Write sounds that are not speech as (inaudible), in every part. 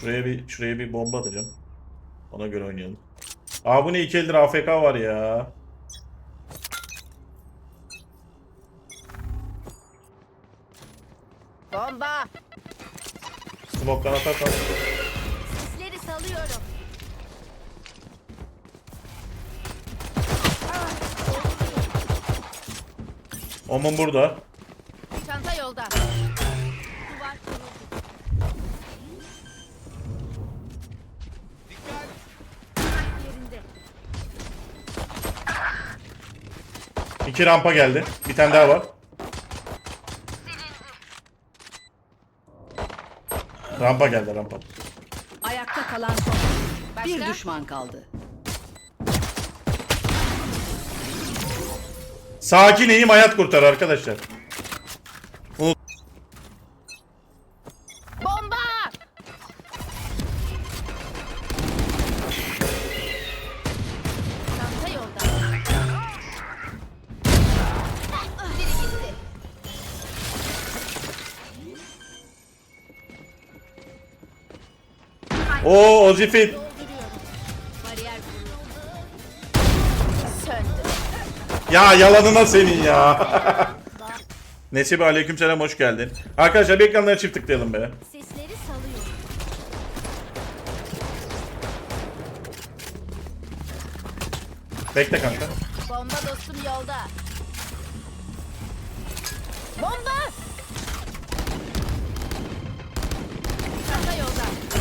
Şuraya bir şuraya bir bomba atacağım. Ona göre oynayalım. Aa bu ne iki eldir AFK var ya. Bomba. Smoke'tan atarsan. Sisleri salıyorum. Omun burada. Çanta yolda. Duvar kuruldu. Yerinde. İki rampa geldi. Bir tane daha var. Rampa geldi rampa. Ayakta kalan son. Başka? Bir düşman kaldı. Sakin iyiyim hayat kurtar arkadaşlar. Bomba. Çanta yolda. Biri gitti. Oo Ozifit. Ya yalanına senin ya. (laughs) Nesibe aleykümselam hoş geldin. Arkadaşlar bir ekranlara çift tıklayalım be. Sesleri salıyorum. Bekle kanka. Bomba dostum yolda. Bomba! Çanta yolda.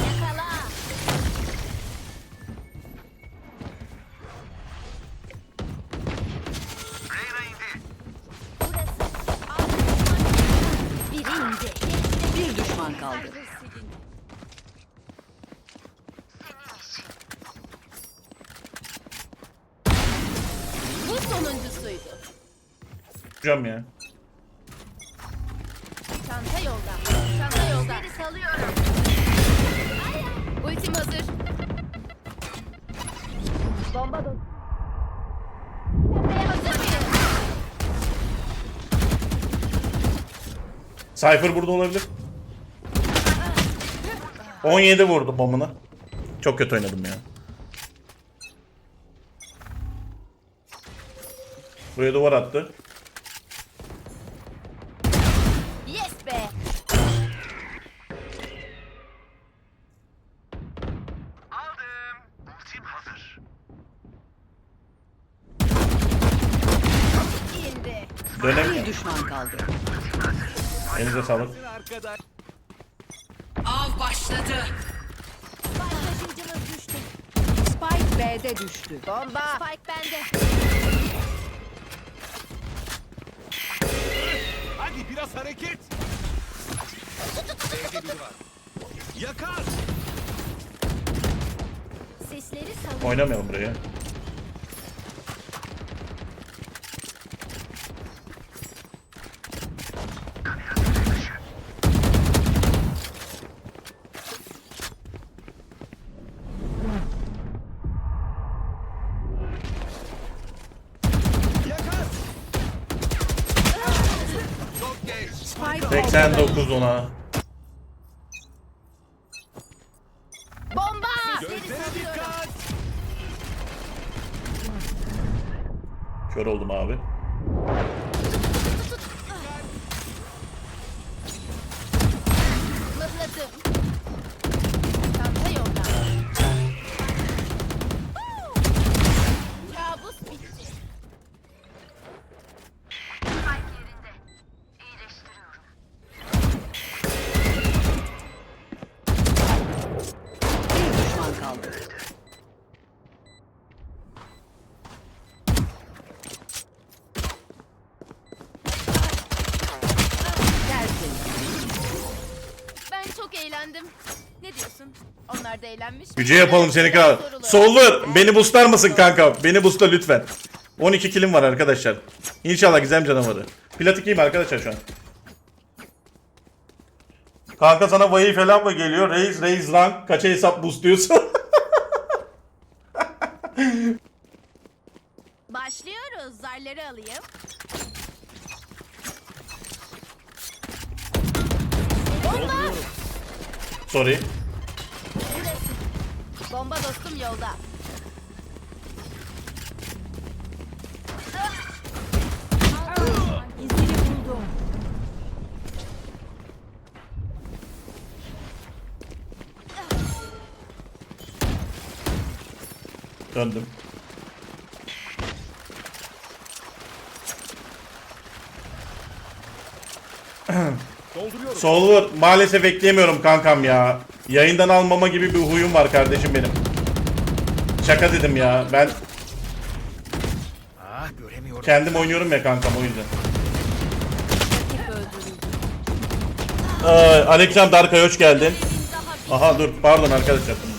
Hocam ya. Çanta yolda. Çanta yolda. Sesleri salıyorum. Ultim hazır. Bomba. Tepeye hazır mıyız? Cypher burada olabilir. 17 vurdu bombuna. Çok kötü oynadım ya. Buraya duvar attı. Yes be. İndi. Dönem. Bir düşman kaldı. Elinize sağlık. Av başladı. Taşıyıcımız düştü. Spike B'de düştü. Bomba. Spike bende. Hadi biraz hareket. Biri var. Yakar. Sesleri salıyorum. Oynamayalım buraya. Yakar. Çok geç. Spike 89 ona. Bomba. Kör oldum abi. Mıhladım. Kaldı. Ben çok eğlendim. Ne diyorsun? Onlar da eğlenmiş. mi? Gücü yapalım seni kal. sorulu. Beni boostlar mısın kanka? Beni boostla lütfen. 12 kilim var arkadaşlar. İnşallah gizem canavarı. Plat 2'yim arkadaşlar şu an. Kanka sana vahiy falan mı geliyor? Reis reis rank kaça hesap boostluyorsun? (laughs) Başlıyoruz. Zarları alayım. Bomba! Sorry. Burası. Bomba dostum yolda. Döndüm. Dolduruyorum. Solver maalesef ekleyemiyorum kankam ya. Yayından almama gibi bir huyum var kardeşim benim. Şaka dedim ya. Ben Ah göremiyorum. kendim oynuyorum ya kankam o yüzden. Ee, Aleyküm Darkay hoş geldin. Aha dur pardon arkadaşlar.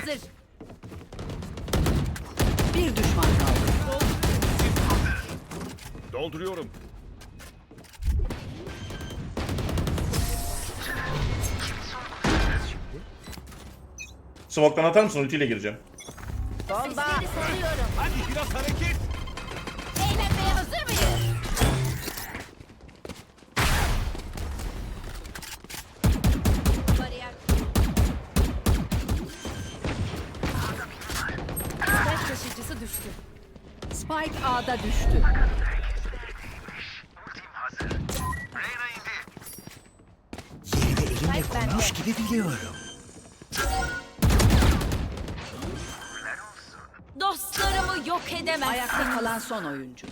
Hazır. Bir düşman kaldı. Dolduruyorum. Smoke'tan atar mısın? Ultiyle gireceğim. Salıyorum. Hadi biraz hareket. Düştü. Spike A'da düştü. Spike bende. gibi biliyorum. Dostlarımı yok edemezsin. Ayakta kalan son oyuncu.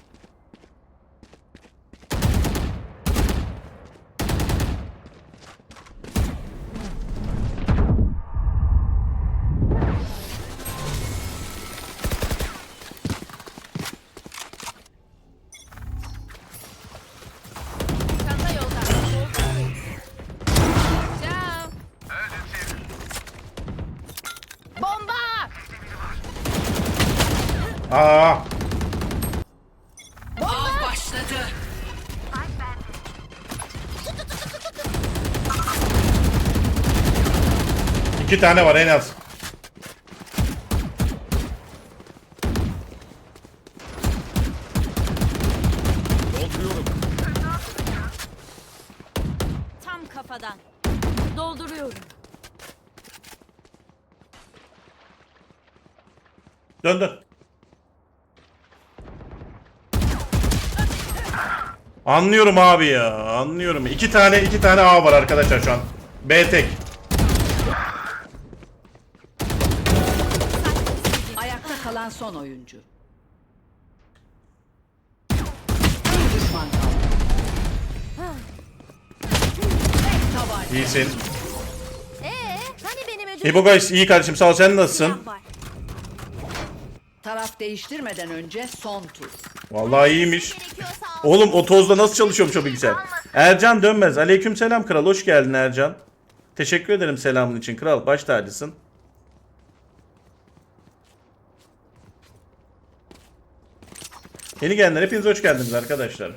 Aa, Av başladı. iki tane var en az. Dolduruyorum. Tam kafadan. Dolduruyorum. Dön dön. Anlıyorum abi ya. Anlıyorum. İki tane iki tane A var arkadaşlar şu an. B tek. Ayakta kalan son oyuncu. Bir düşman kaldı. İyisin. Ee, hani benim ödülüm İbo guys iyi kardeşim sağ ol sen nasılsın? var. Taraf değiştirmeden önce son tur. Vallahi iyiymiş. Gerekiyorsa. Oğlum o tozda nasıl çalışıyormuş o bilgisayar? Ercan Dönmez. Aleyküm selam kral. Hoş geldin Ercan. Teşekkür ederim selamın için kral. Baş tacısın. Yeni gelenler hepiniz hoş geldiniz arkadaşlar.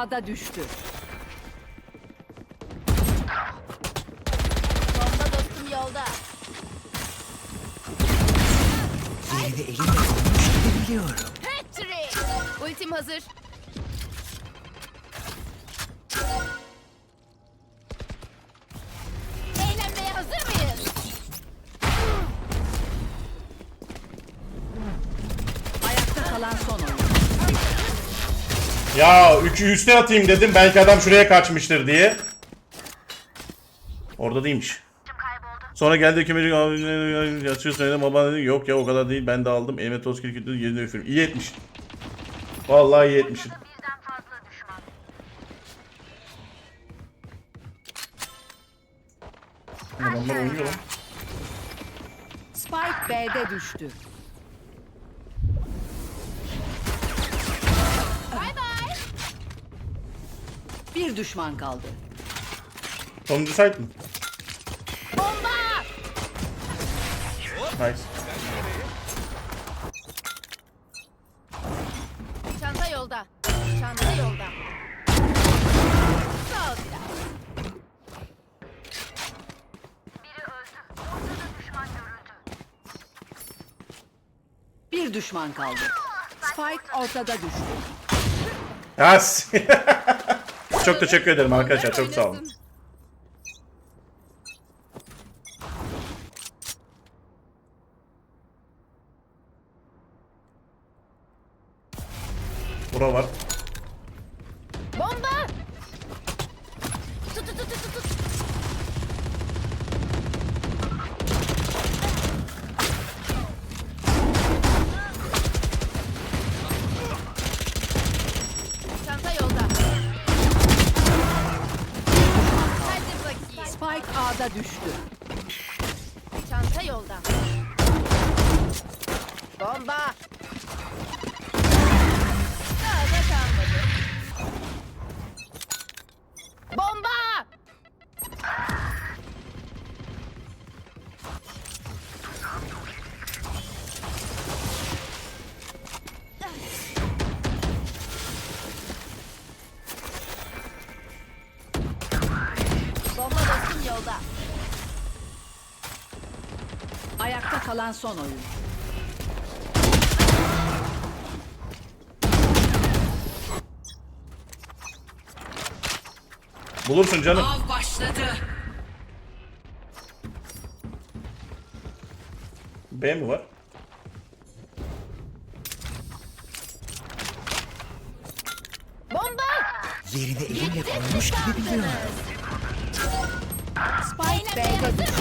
A'da düştü. Bomba dostum yolda. Yerini elimle koymuş gibi biliyorum. Patrick. Ultim hazır. Ya 3'ü üste atayım dedim. Belki adam şuraya kaçmıştır diye. Orada değilmiş. Sonra geldi kümeci yatıyor söyledim. Baba dedi yok ya o kadar değil. Ben de aldım. Elime toz kirkütü yerine üfürüm. İyi etmiş. Vallahi iyi etmişsin. Adamlar oynuyor lan. Spike B'de düştü. Bir düşman kaldı. Sonuncu site mi? Bomba! Nice. Çanta yolda. Çanta yolda. Sağ ol biraz. Bir düşman kaldı. Spike ortada düştü. As. (laughs) çok teşekkür ederim arkadaşlar. Çok sağ olun. A'da düştü. Çanta yolda. Bomba! Daha da kalmadı. Bomba kalan son oyun. Bulursun canım. Av başladı. B mi var? Bomba! Yerini elimle koymuş gibi biliyorum. Spike B'de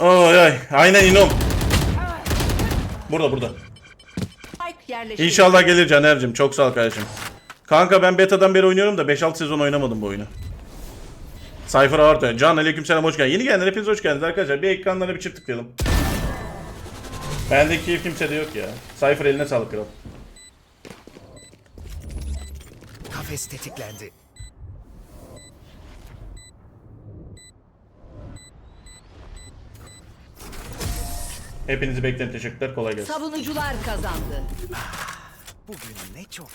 Ay ay. Aynen inom. Burada burada. İnşallah gelir Caner'cim. Çok sağ ol kardeşim. Kanka ben beta'dan beri oynuyorum da 5-6 sezon oynamadım bu oyunu. Cypher Arto. Can aleykümselam hoş geldin. Yeni gelenler hepiniz hoş geldiniz arkadaşlar. Bir ekranlara bir çift tıklayalım. Bendeki keyif kimsede yok ya. Cypher eline sağlık kral. Kafes tetiklendi. Hepinizi bekleyin. Teşekkürler. Kolay gelsin. Savunucular kazandı. Bugün ne çok